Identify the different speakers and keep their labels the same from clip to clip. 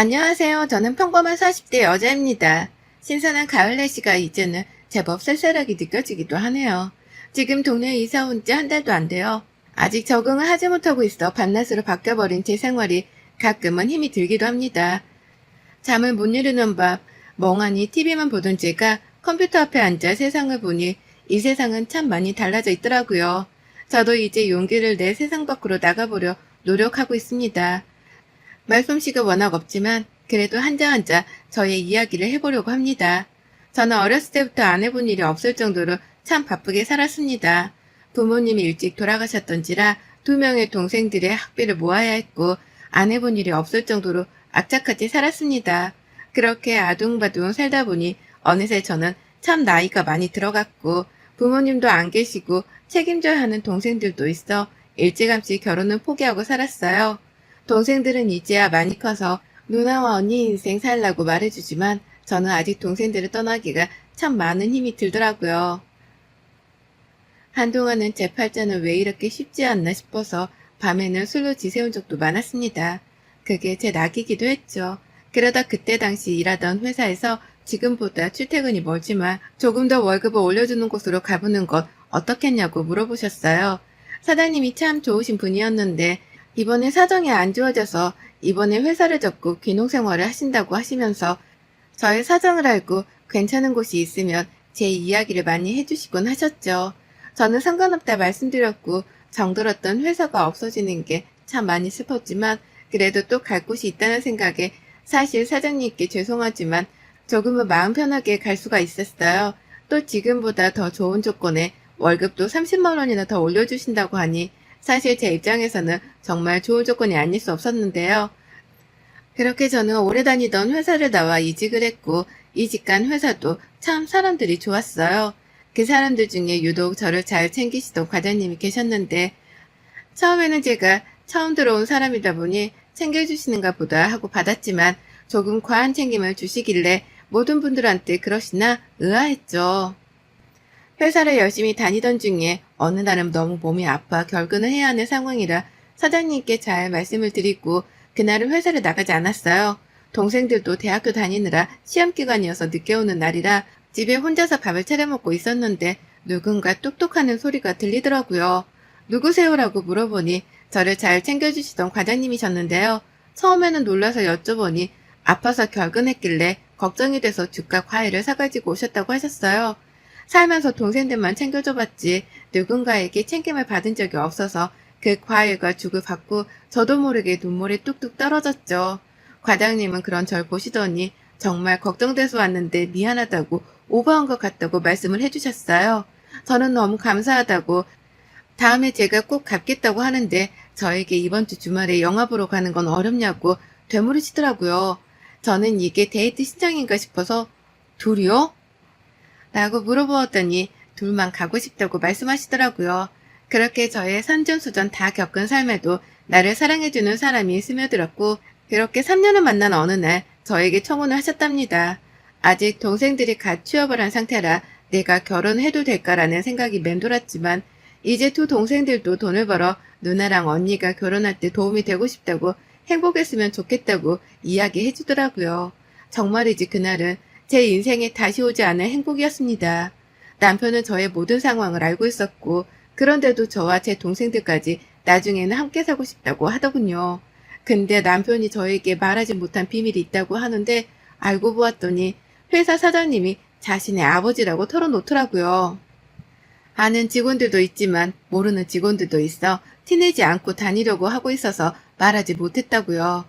Speaker 1: 안녕하세요. 저는 평범한 40대 여자입니다. 신선한 가을 날씨가 이제는 제법 쌀쌀하게 느껴지기도 하네요. 지금 동네에 이사 온 지 한 달도 안 돼요. 아직 적응을 하지 못하고 있어 밤낮으로 바뀌어버린 제 생활이 가끔은 힘이 들기도 합니다. 잠을 못 이루는 밤, 멍하니 TV만 보던 제가 컴퓨터 앞에 앉아 세상을 보니 이 세상은 참 많이 달라져 있더라고요. 저도 이제 용기를 내 세상 밖으로 나가보려 노력하고 있습니다. 말솜씨가 워낙 없지만 그래도 한자 한자 저의 이야기를 해보려고 합니다. 저는 어렸을 때부터 안 해본 일이 없을 정도로 참 바쁘게 살았습니다. 부모님이 일찍 돌아가셨던지라 두 명의 동생들의 학비를 모아야 했고 안 해본 일이 없을 정도로 악착같이 살았습니다. 그렇게 아둥바둥 살다 보니 어느새 저는 참 나이가 많이 들어갔고 부모님도 안 계시고 책임져야 하는 동생들도 있어 일찌감치 결혼을 포기하고 살았어요. 동생들은 이제야 많이 커서 누나와 언니 인생 살라고 말해주지만 저는 아직 동생들을 떠나기가 참 많은 힘이 들더라고요. 한동안은 제 팔자는 왜 이렇게 쉽지 않나 싶어서 밤에는 술로 지새운 적도 많았습니다. 그게 제 낙이기도 했죠. 그러다 그때 당시 일하던 회사에서 지금보다 출퇴근이 멀지만 조금 더 월급을 올려주는 곳으로 가보는 건 어떻겠냐고 물어보셨어요. 사장님이 참 좋으신 분이었는데 이번에 사정이 안 좋아져서 이번에 회사를 접고 귀농 생활을 하신다고 하시면서 저의 사정을 알고 괜찮은 곳이 있으면 제 이야기를 많이 해주시곤 하셨죠. 저는 상관없다 말씀드렸고 정들었던 회사가 없어지는 게 참 많이 슬펐지만 그래도 또 갈 곳이 있다는 생각에 사실 사장님께 죄송하지만 조금은 마음 편하게 갈 수가 있었어요. 또 지금보다 더 좋은 조건에 월급도 30만 원이나 더 올려주신다고 하니 사실 제 입장에서는 정말 좋은 조건이 아닐 수 없었는데요. 그렇게 저는 오래 다니던 회사를 나와 이직을 했고 이직간 회사도 참 사람들이 좋았어요. 그 사람들 중에 유독 저를 잘 챙기시던 과장님이 계셨는데 처음에는 제가 처음 들어온 사람이다 보니 챙겨주시는가 보다 하고 받았지만 조금 과한 챙김을 주시길래 모든 분들한테 그러시나 의아했죠. 회사를 열심히 다니던 중에 어느 날은 너무 몸이 아파 결근을 해야 하는 상황이라 사장님께 잘 말씀을 드리고 그날은 회사를 나가지 않았어요. 동생들도 대학교 다니느라 시험 기간이어서 늦게 오는 날이라 집에 혼자서 밥을 차려 먹고 있었는데 누군가 뚝뚝하는 소리가 들리더라고요. 누구세요라고 물어보니 저를 잘 챙겨주시던 과장님이셨는데요. 처음에는 놀라서 여쭤보니 아파서 결근했길래 걱정이 돼서 죽과 과일을 사가지고 오셨다고 하셨어요. 살면서 동생들만 챙겨줘봤지 누군가에게 챙김을 받은 적이 없어서 그 과일과 죽을 받고 저도 모르게 눈물이 뚝뚝 떨어졌죠. 과장님은 그런 절 보시더니 정말 걱정돼서 왔는데 미안하다고 오버한 것 같다고 말씀을 해주셨어요. 저는 너무 감사하다고 다음에 제가 꼭 갚겠다고 하는데 저에게 이번 주 주말에 영화 보러 가는 건 어렵냐고 되물으시더라고요. 저는 이게 데이트 신청인가 싶어서 둘이요? 라고 물어보았더니 둘만 가고 싶다고 말씀하시더라고요. 그렇게 저의 산전수전 다 겪은 삶에도 나를 사랑해주는 사람이 스며들었고 그렇게 3년을 만난 어느 날 저에게 청혼을 하셨답니다. 아직 동생들이 갓 취업을 한 상태라 내가 결혼해도 될까라는 생각이 맴돌았지만 이제 두 동생들도 돈을 벌어 누나랑 언니가 결혼할 때 도움이 되고 싶다고 행복했으면 좋겠다고 이야기해 주더라고요. 정말이지 그날은 제 인생에 다시 오지 않을 행복이었습니다. 남편은 저의 모든 상황을 알고 있었고 그런데도 저와 제 동생들까지 나중에는 함께 살고 싶다고 하더군요. 근데 남편이 저에게 말하지 못한 비밀이 있다고 하는데 알고 보았더니 회사 사장님이 자신의 아버지라고 털어놓더라고요. 아는 직원들도 있지만 모르는 직원들도 있어 티내지 않고 다니려고 하고 있어서 말하지 못했다고요.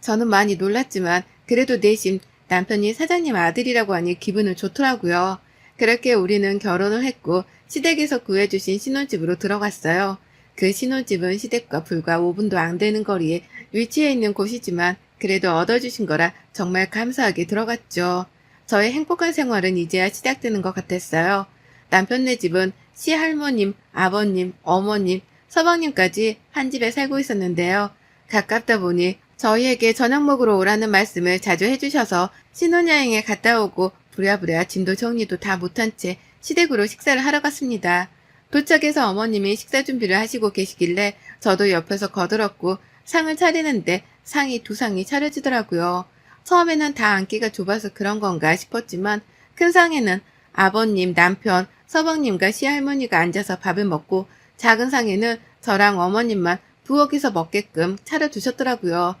Speaker 1: 저는 많이 놀랐지만 그래도 내심 남편이 사장님 아들이라고 하니 기분은 좋더라고요. 그렇게 우리는 결혼을 했고 시댁에서 구해주신 신혼집으로 들어갔어요. 그 신혼집은 시댁과 불과 5분도 안 되는 거리에 위치해 있는 곳이지만 그래도 얻어주신 거라 정말 감사하게 들어갔죠. 저의 행복한 생활은 이제야 시작되는 것 같았어요. 남편네 집은 시할머님, 아버님, 어머님, 서방님까지 한 집에 살고 있었는데요. 가깝다 보니 저희에게 저녁 먹으러 오라는 말씀을 자주 해주셔서 신혼여행에 갔다 오고 부랴부랴 진도 정리도 다 못한 채 시댁으로 식사를 하러 갔습니다. 도착해서 어머님이 식사 준비를 하시고 계시길래 저도 옆에서 거들었고 상을 차리는데 상이 두 상이 차려지더라고요. 처음에는 다 앉기가 좁아서 그런 건가 싶었지만 큰 상에는 아버님, 남편, 서방님과 시할머니가 앉아서 밥을 먹고 작은 상에는 저랑 어머님만 부엌에서 먹게끔 차려두셨더라고요.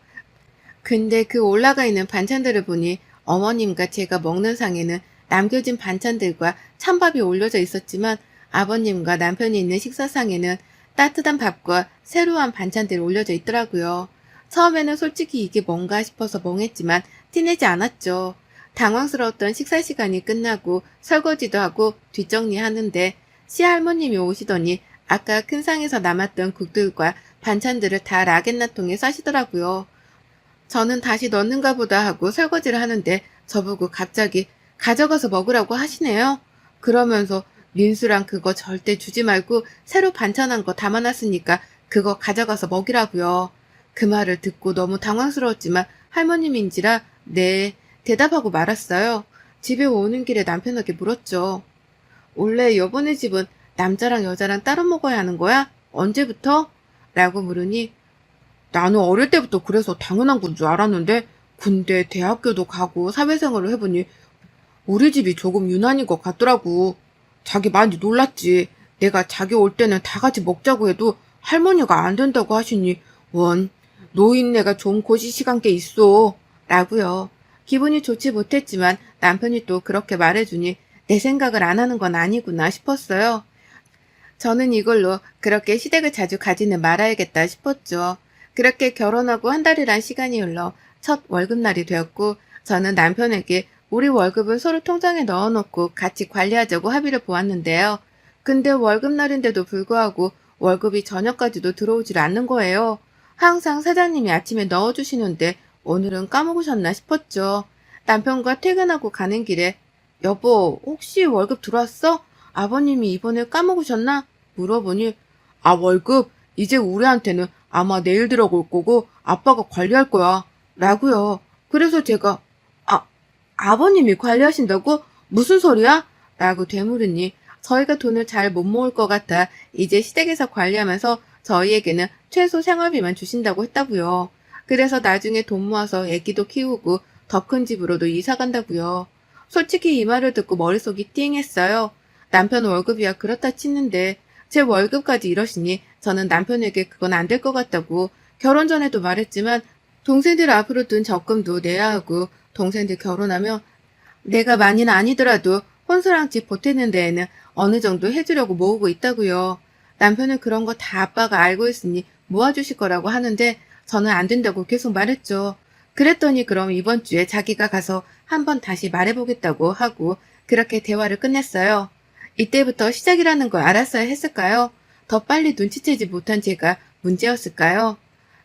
Speaker 1: 근데 그 올라가 있는 반찬들을 보니 어머님과 제가 먹는 상에는 남겨진 반찬들과 찬밥이 올려져 있었지만 아버님과 남편이 있는 식사상에는 따뜻한 밥과 새로운 반찬들이 올려져 있더라고요. 처음에는 솔직히 이게 뭔가 싶어서 멍했지만 티내지 않았죠. 당황스러웠던 식사 시간이 끝나고 설거지도 하고 뒷정리하는데 시할머님이 오시더니 아까 큰 상에서 남았던 국들과 반찬들을 다 라겐나 통에 싸시더라고요. 저는 다시 넣는가 보다 하고 설거지를 하는데 저보고 갑자기 가져가서 먹으라고 하시네요. 그러면서 민수랑 그거 절대 주지 말고 새로 반찬한 거 담아놨으니까 그거 가져가서 먹이라고요. 그 말을 듣고 너무 당황스러웠지만 할머님인지라 네 대답하고 말았어요. 집에 오는 길에 남편에게 물었죠. 원래 여보네 집은 남자랑 여자랑 따로 먹어야 하는 거야? 언제부터? 라고 물으니 나는 어릴 때부터 그래서 당연한 건 줄 알았는데 군대 대학교도 가고 사회생활을 해보니 우리 집이 조금 유난인 것 같더라고. 자기 많이 놀랐지. 내가 자기 올 때는 다 같이 먹자고 해도 할머니가 안 된다고 하시니 원 노인네가 좀 고시 시간 게 있어. 라고요. 기분이 좋지 못했지만 남편이 또 그렇게 말해주니 내 생각을 안 하는 건 아니구나 싶었어요. 저는 이걸로 그렇게 시댁을 자주 가지는 말아야겠다 싶었죠. 그렇게 결혼하고 한 달이란 시간이 흘러 첫 월급날이 되었고 저는 남편에게 우리 월급을 서로 통장에 넣어놓고 같이 관리하자고 합의를 보았는데요. 근데 월급날인데도 불구하고 월급이 저녁까지도 들어오질 않는 거예요. 항상 사장님이 아침에 넣어주시는데 오늘은 까먹으셨나 싶었죠. 남편과 퇴근하고 가는 길에 여보 혹시 월급 들어왔어? 아버님이 이번에 까먹으셨나? 물어보니 아 월급 이제 우리한테는 아마 내일 들어올 거고 아빠가 관리할 거야 라고요. 그래서 제가 아 아버님이 관리하신다고? 무슨 소리야? 라고 되물으니 저희가 돈을 잘 못 모을 것 같아 이제 시댁에서 관리하면서 저희에게는 최소 생활비만 주신다고 했다고요. 그래서 나중에 돈 모아서 애기도 키우고 더 큰 집으로도 이사 간다고요. 솔직히 이 말을 듣고 머릿속이 띵했어요. 남편 월급이야 그렇다 치는데 제 월급까지 이러시니 저는 남편에게 그건 안 될 것 같다고 결혼 전에도 말했지만 동생들 앞으로 둔 적금도 내야 하고 동생들 결혼하면 내가 많이는 아니더라도 혼수랑 집 보태는 데에는 어느 정도 해주려고 모으고 있다고요. 남편은 그런 거 다 아빠가 알고 있으니 모아주실 거라고 하는데 저는 안 된다고 계속 말했죠. 그랬더니 그럼 이번 주에 자기가 가서 한번 다시 말해보겠다고 하고 그렇게 대화를 끝냈어요. 이때부터 시작이라는 걸 알았어야 했을까요? 더 빨리 눈치채지 못한 제가 문제였을까요?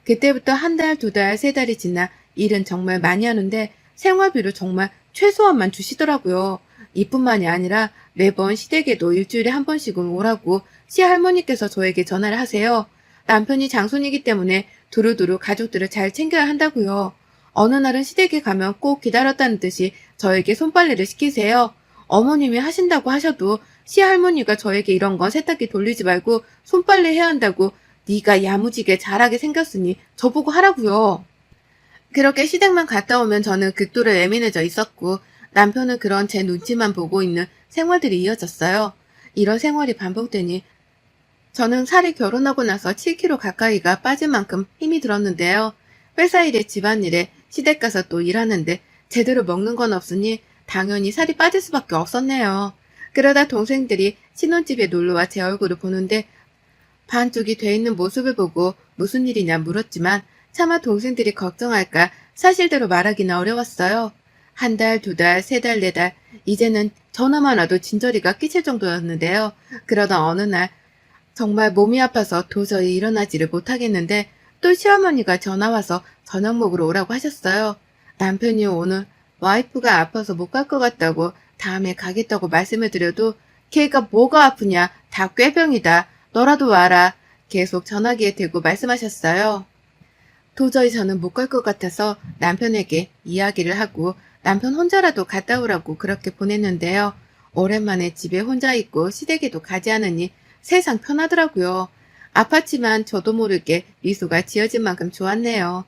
Speaker 1: 그때부터 한 달, 두 달, 세 달이 지나 일은 정말 많이 하는데 생활비를 정말 최소한만 주시더라고요. 이뿐만이 아니라 매번 시댁에도 일주일에 한 번씩은 오라고 시할머니께서 저에게 전화를 하세요. 남편이 장손이기 때문에 두루두루 가족들을 잘 챙겨야 한다고요. 어느 날은 시댁에 가면 꼭 기다렸다는 듯이 저에게 손빨래를 시키세요. 어머님이 하신다고 하셔도 시할머니가 저에게 이런 건 세탁기 돌리지 말고 손빨래 해야 한다고 네가 야무지게 잘하게 생겼으니 저보고 하라고요. 그렇게 시댁만 갔다 오면 저는 극도로 예민해져 있었고 남편은 그런 제 눈치만 보고 있는 생활들이 이어졌어요. 이런 생활이 반복되니 저는 살이 결혼하고 나서 7kg 가까이가 빠진 만큼 힘이 들었는데요. 회사 일에 집안일에 시댁 가서 또 일하는데 제대로 먹는 건 없으니 당연히 살이 빠질 수밖에 없었네요. 그러다 동생들이 신혼집에 놀러와 제 얼굴을 보는데 반쪽이 돼 있는 모습을 보고 무슨 일이냐 물었지만 차마 동생들이 걱정할까 사실대로 말하기는 어려웠어요. 한 달, 두 달, 세 달, 네 달, 이제는 전화만 와도 진저리가 끼칠 정도였는데요. 그러던 어느 날 정말 몸이 아파서 도저히 일어나지를 못하겠는데 또 시어머니가 전화와서 저녁 먹으러 오라고 하셨어요. 남편이 오늘 와이프가 아파서 못 갈 것 같다고 다음에 가겠다고 말씀을 드려도 걔가 뭐가 아프냐 다 꾀병이다 너라도 와라 계속 전화기에 대고 말씀하셨어요. 도저히 저는 못 갈 것 같아서 남편에게 이야기를 하고 남편 혼자라도 갔다 오라고 그렇게 보냈는데요. 오랜만에 집에 혼자 있고 시댁에도 가지 않으니 세상 편하더라고요. 아팠지만 저도 모르게 미소가 지어진 만큼 좋았네요.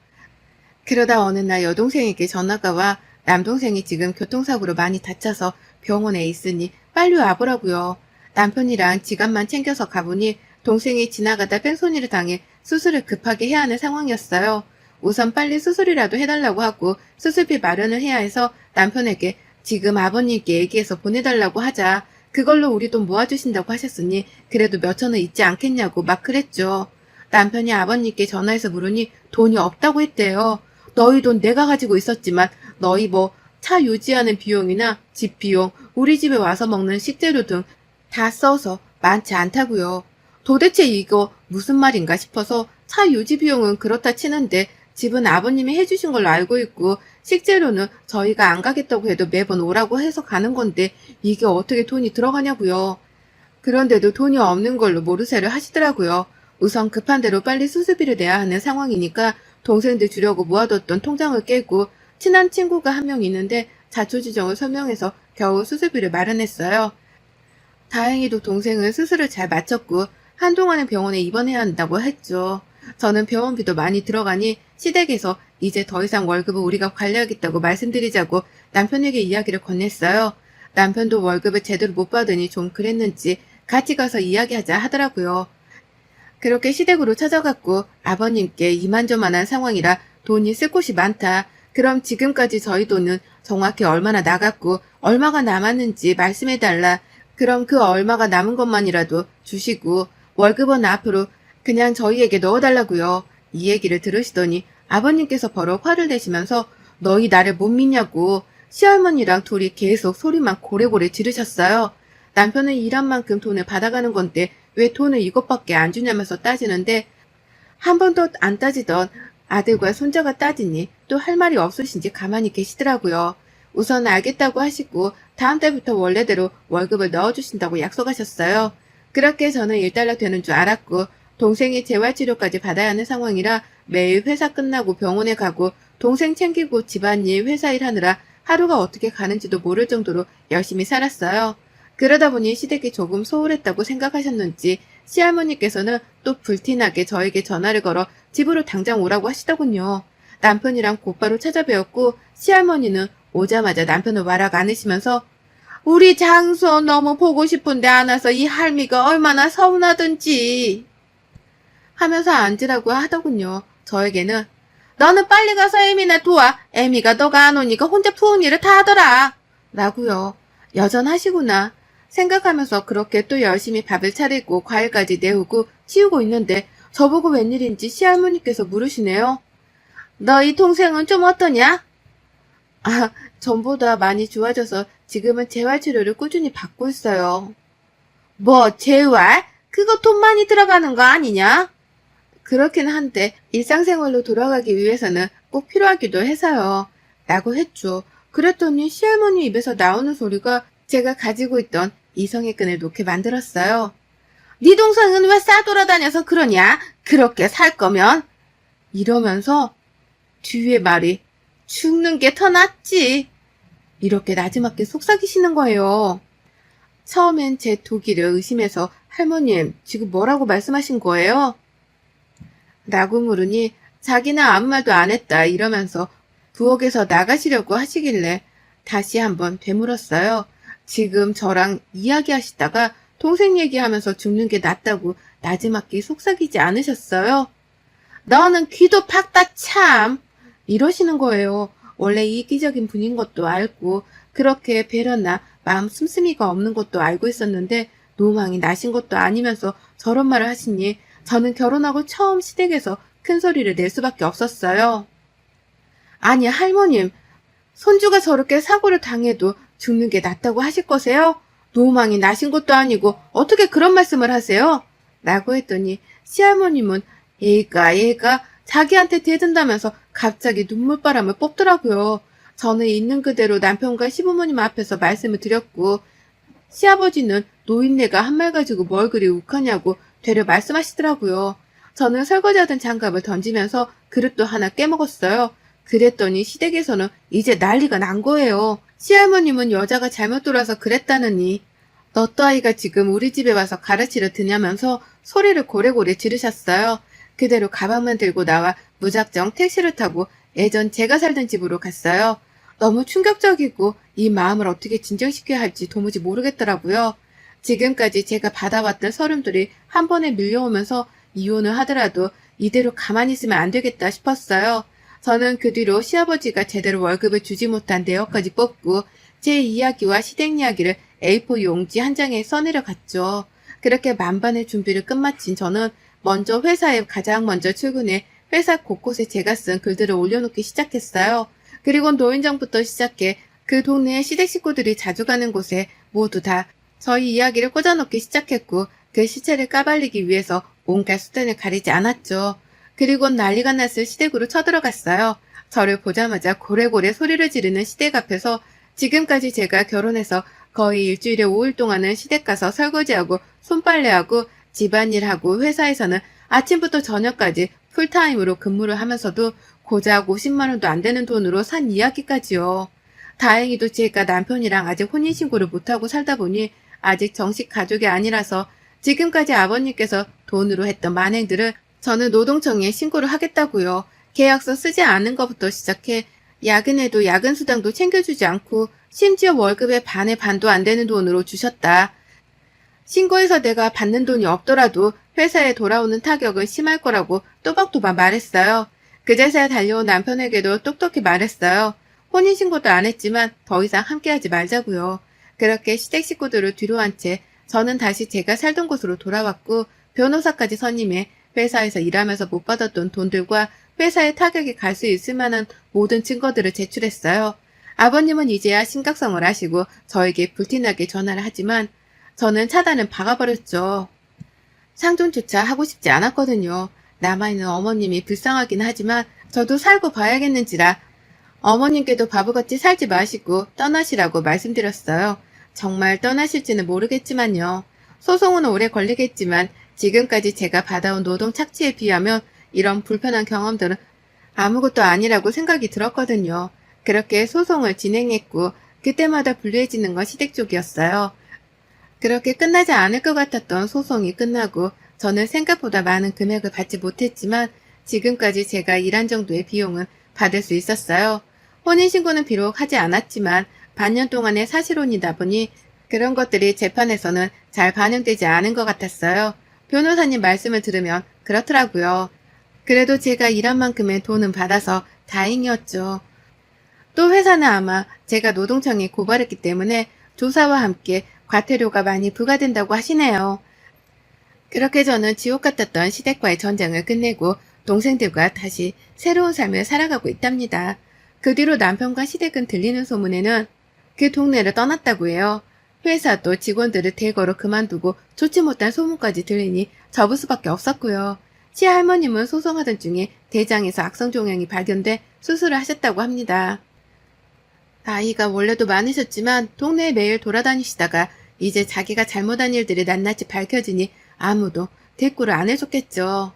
Speaker 1: 그러다 어느 날 여동생에게 전화가 와 남동생이 지금 교통사고로 많이 다쳐서 병원에 있으니 빨리 와보라고요. 남편이랑 지갑만 챙겨서 가보니 동생이 지나가다 뺑소니를 당해 수술을 급하게 해야 하는 상황이었어요. 우선 빨리 수술이라도 해달라고 하고 수술비 마련을 해야 해서 남편에게 지금 아버님께 얘기해서 보내달라고 하자 그걸로 우리 돈 모아주신다고 하셨으니 그래도 몇천 원 있지 않겠냐고 막 그랬죠. 남편이 아버님께 전화해서 물으니 돈이 없다고 했대요. 너희 돈 내가 가지고 있었지만 너희 뭐 차 유지하는 비용이나 집 비용, 우리 집에 와서 먹는 식재료 등 다 써서 많지 않다고요. 도대체 이거 무슨 말인가 싶어서 차 유지 비용은 그렇다 치는데 집은 아버님이 해주신 걸로 알고 있고 식재료는 저희가 안 가겠다고 해도 매번 오라고 해서 가는 건데 이게 어떻게 돈이 들어가냐고요. 그런데도 돈이 없는 걸로 모르쇠를 하시더라고요. 우선 급한 대로 빨리 수술비를 내야 하는 상황이니까 동생들 주려고 모아뒀던 통장을 깨고 친한 친구가 한 명 있는데 자초지정을 설명해서 겨우 수술비를 마련했어요. 다행히도 동생은 수술을 잘 마쳤고 한동안은 병원에 입원해야 한다고 했죠. 저는 병원비도 많이 들어가니 시댁에서 이제 더 이상 월급을 우리가 관리하겠다고 말씀드리자고 남편에게 이야기를 건넸어요. 남편도 월급을 제대로 못 받으니 좀 그랬는지 같이 가서 이야기하자 하더라고요. 그렇게 시댁으로 찾아갔고 아버님께 이만저만한 상황이라 돈이 쓸 곳이 많다. 그럼 지금까지 저희 돈은 정확히 얼마나 나갔고 얼마가 남았는지 말씀해달라. 그럼 그 얼마가 남은 것만이라도 주시고 월급은 앞으로 그냥 저희에게 넣어달라고요. 이 얘기를 들으시더니 아버님께서 버럭 화를 내시면서 너희 나를 못 믿냐고 시할머니랑 둘이 계속 소리만 고래고래 지르셨어요. 남편은 일한 만큼 돈을 받아가는 건데 왜 돈을 이것밖에 안 주냐면서 따지는데 한 번도 안 따지던 아들과 손자가 따지니 또 할 말이 없으신지 가만히 계시더라고요. 우선 알겠다고 하시고 다음 달부터 원래대로 월급을 넣어주신다고 약속하셨어요. 그렇게 저는 일단락 되는 줄 알았고 동생이 재활치료까지 받아야 하는 상황이라 매일 회사 끝나고 병원에 가고 동생 챙기고 집안일 회사 일 하느라 하루가 어떻게 가는지도 모를 정도로 열심히 살았어요. 그러다 보니 시댁이 조금 소홀했다고 생각하셨는지 시할머니께서는 또 불티나게 저에게 전화를 걸어 집으로 당장 오라고 하시더군요. 남편이랑 곧바로 찾아뵈었고 시할머니는 오자마자 남편을 와락 안으시면서 우리 장소 너무 보고 싶은데 안 와서 이 할미가 얼마나 서운하든지 하면서 앉으라고 하더군요. 저에게는 너는 빨리 가서 에미나 도와. 에미가 너가 안 오니까 혼자 푸은 일을 다 하더라. 라고요. 여전하시구나. 생각하면서 그렇게 또 열심히 밥을 차리고 과일까지 내우고 치우고 있는데 저보고 웬일인지 시할머니께서 물으시네요. 너희 동생은 좀 어떠냐? 아, 전보다 많이 좋아져서 지금은 재활치료를 꾸준히 받고 있어요. 뭐, 재활? 그거 돈 많이 들어가는 거 아니냐? 그렇긴 한데 일상생활로 돌아가기 위해서는 꼭 필요하기도 해서요. 라고 했죠. 그랬더니 시할머니 입에서 나오는 소리가 제가 가지고 있던 이성의 끈을 놓게 만들었어요. 네 동생은 왜 싸돌아다녀서 그러냐? 그렇게 살 거면 이러면서 뒤에 말이 죽는 게 더 낫지. 이렇게 나지막게 속삭이시는 거예요. 처음엔 제 도기를 의심해서 할머님 지금 뭐라고 말씀하신 거예요? 라고 물으니 자기는 아무 말도 안 했다 이러면서 부엌에서 나가시려고 하시길래 다시 한번 되물었어요. 지금 저랑 이야기하시다가 동생 얘기하면서 죽는 게 낫다고 나지막히 속삭이지 않으셨어요? 너는 귀도 팍다 참! 이러시는 거예요. 원래 이기적인 분인 것도 알고 그렇게 배려나 마음 씀씀이가 없는 것도 알고 있었는데 노망이 나신 것도 아니면서 저런 말을 하시니 저는 결혼하고 처음 시댁에서 큰 소리를 낼 수밖에 없었어요. 아니 할머님 손주가 저렇게 사고를 당해도 죽는 게 낫다고 하실 거세요? 노망이 나신 것도 아니고 어떻게 그런 말씀을 하세요? 라고 했더니 시할머님은 얘가 얘가 자기한테 대든다면서 갑자기 눈물바람을 뽑더라고요. 저는 있는 그대로 남편과 시부모님 앞에서 말씀을 드렸고 시아버지는 노인네가 한 말 가지고 뭘 그리 욱하냐고 되려 말씀하시더라고요. 저는 설거지하던 장갑을 던지면서 그릇도 하나 깨먹었어요. 그랬더니 시댁에서는 이제 난리가 난 거예요. 시할머님은 여자가 잘못 돌아서 그랬다느니 너 또아이가 지금 우리 집에 와서 가르치려 드냐면서 소리를 고래고래 지르셨어요. 그대로 가방만 들고 나와 무작정 택시를 타고 예전 제가 살던 집으로 갔어요. 너무 충격적이고 이 마음을 어떻게 진정시켜야 할지 도무지 모르겠더라고요. 지금까지 제가 받아왔던 서름들이 한 번에 밀려오면서 이혼을 하더라도 이대로 가만히 있으면 안 되겠다 싶었어요. 저는 그 뒤로 시아버지가 제대로 월급을 주지 못한 내역까지 뽑고 제 이야기와 시댁 이야기를 A4 용지 한 장에 써내려 갔죠. 그렇게 만반의 준비를 끝마친 저는 먼저 회사에 가장 먼저 출근해 회사 곳곳에 제가 쓴 글들을 올려놓기 시작했어요. 그리고 노인정부터 시작해 그 동네의 시댁 식구들이 자주 가는 곳에 모두 다 저희 이야기를 꽂아놓기 시작했고 그 시체를 까발리기 위해서 온갖 수단을 가리지 않았죠. 그리고 난리가 났을 시댁으로 쳐들어갔어요. 저를 보자마자 고래고래 소리를 지르는 시댁 앞에서 지금까지 제가 결혼해서 거의 일주일에 5일 동안은 시댁 가서 설거지하고 손빨래하고 집안일하고 회사에서는 아침부터 저녁까지 풀타임으로 근무를 하면서도 고작 50만 원도 안 되는 돈으로 산 이야기까지요. 다행히도 제가 남편이랑 아직 혼인신고를 못하고 살다 보니 아직 정식 가족이 아니라서 지금까지 아버님께서 돈으로 했던 만행들을 저는 노동청에 신고를 하겠다고요. 계약서 쓰지 않은 것부터 시작해 야근에도 야근 수당도 챙겨주지 않고 심지어 월급의 반의 반도 안 되는 돈으로 주셨다. 신고해서 내가 받는 돈이 없더라도 회사에 돌아오는 타격은 심할 거라고 또박또박 말했어요. 그제서야 달려온 남편에게도 똑똑히 말했어요. 혼인신고도 안 했지만 더 이상 함께하지 말자고요. 그렇게 시댁 식구들을 뒤로 한 채 저는 다시 제가 살던 곳으로 돌아왔고 변호사까지 선임해 회사에서 일하면서 못 받았던 돈들과 회사에 타격이 갈 수 있을 만한 모든 증거들을 제출했어요. 아버님은 이제야 심각성을 아시고 저에게 불티나게 전화를 하지만 저는 차단을 박아버렸죠. 상종조차 하고 싶지 않았거든요. 남아있는 어머님이 불쌍하긴 하지만 저도 살고 봐야겠는지라 어머님께도 바보같이 살지 마시고 떠나시라고 말씀드렸어요. 정말 떠나실지는 모르겠지만요. 소송은 오래 걸리겠지만 지금까지 제가 받아온 노동 착취에 비하면 이런 불편한 경험들은 아무것도 아니라고 생각이 들었거든요. 그렇게 소송을 진행했고 그때마다 불리해지는 건 시댁 쪽이었어요. 그렇게 끝나지 않을 것 같았던 소송이 끝나고 저는 생각보다 많은 금액을 받지 못했지만 지금까지 제가 일한 정도의 비용은 받을 수 있었어요. 혼인신고는 비록 하지 않았지만 반년 동안의 사실혼이다 보니 그런 것들이 재판에서는 잘 반영되지 않은 것 같았어요. 변호사님 말씀을 들으면 그렇더라고요. 그래도 제가 일한 만큼의 돈은 받아서 다행이었죠. 또 회사는 아마 제가 노동청에 고발했기 때문에 조사와 함께 과태료가 많이 부과된다고 하시네요. 그렇게 저는 지옥 같았던 시댁과의 전쟁을 끝내고 동생들과 다시 새로운 삶을 살아가고 있답니다. 그 뒤로 남편과 시댁은 들리는 소문에는 그 동네를 떠났다고 해요. 회사도 직원들을 대거로 그만두고 좋지 못한 소문까지 들리니 접을 수밖에 없었고요. 시할머님은 소송하던 중에 대장에서 악성 종양이 발견돼 수술을 하셨다고 합니다. 나이가 원래도 많으셨지만 동네에 매일 돌아다니시다가 이제 자기가 잘못한 일들이 낱낱이 밝혀지니 아무도 대꾸를 안 해줬겠죠.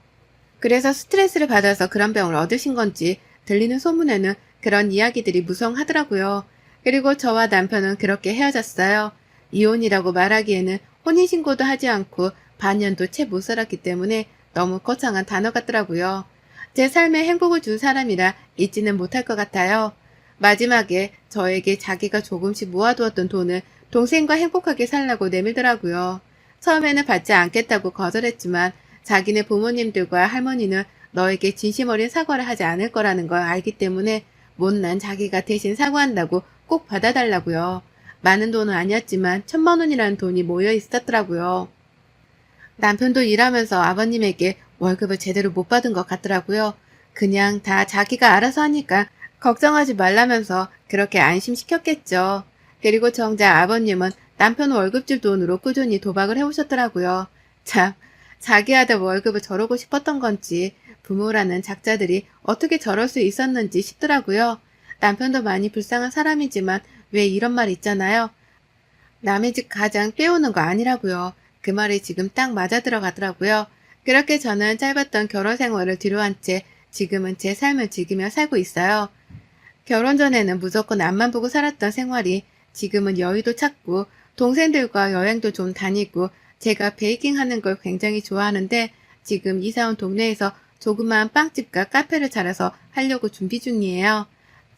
Speaker 1: 그래서 스트레스를 받아서 그런 병을 얻으신 건지 들리는 소문에는 그런 이야기들이 무성하더라고요. 그리고 저와 남편은 그렇게 헤어졌어요. 이혼이라고 말하기에는 혼인신고도 하지 않고 반년도 채 못 살았기 때문에 너무 거창한 단어 같더라고요. 제 삶에 행복을 준 사람이라 잊지는 못할 것 같아요. 마지막에 저에게 자기가 조금씩 모아두었던 돈을 동생과 행복하게 살라고 내밀더라고요. 처음에는 받지 않겠다고 거절했지만 자기네 부모님들과 할머니는 너에게 진심 어린 사과를 하지 않을 거라는 걸 알기 때문에 못난 자기가 대신 사과한다고 꼭 받아달라고요. 많은 돈은 아니었지만 천만 원이라는 돈이 모여 있었더라고요. 남편도 일하면서 아버님에게 월급을 제대로 못 받은 것 같더라고요. 그냥 다 자기가 알아서 하니까 걱정하지 말라면서 그렇게 안심시켰겠죠. 그리고 정작 아버님은 남편 월급줄 돈으로 꾸준히 도박을 해오셨더라고요. 참, 자기 아들 월급을 저러고 싶었던 건지 부모라는 작자들이 어떻게 저럴 수 있었는지 싶더라고요. 남편도 많이 불쌍한 사람이지만 왜 이런 말 있잖아요. 남의 집 가장 빼오는 거 아니라고요. 그 말이 지금 딱 맞아 들어가더라고요. 그렇게 저는 짧았던 결혼 생활을 뒤로한 채 지금은 제 삶을 즐기며 살고 있어요. 결혼 전에는 무조건 앞만 보고 살았던 생활이 지금은 여유도 찾고 동생들과 여행도 좀 다니고 제가 베이킹 하는 걸 굉장히 좋아하는데 지금 이사 온 동네에서 조그마한 빵집과 카페를 차려서 하려고 준비 중이에요.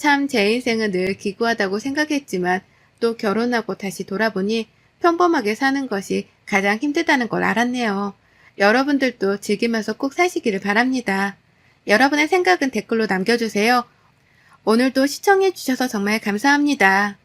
Speaker 1: 참 제 인생은 늘 기구하다고 생각했지만 또 결혼하고 다시 돌아보니 평범하게 사는 것이 가장 힘들다는 걸 알았네요. 여러분들도 즐기면서 꼭 사시기를 바랍니다. 여러분의 생각은 댓글로 남겨주세요. 오늘도 시청해주셔서 정말 감사합니다.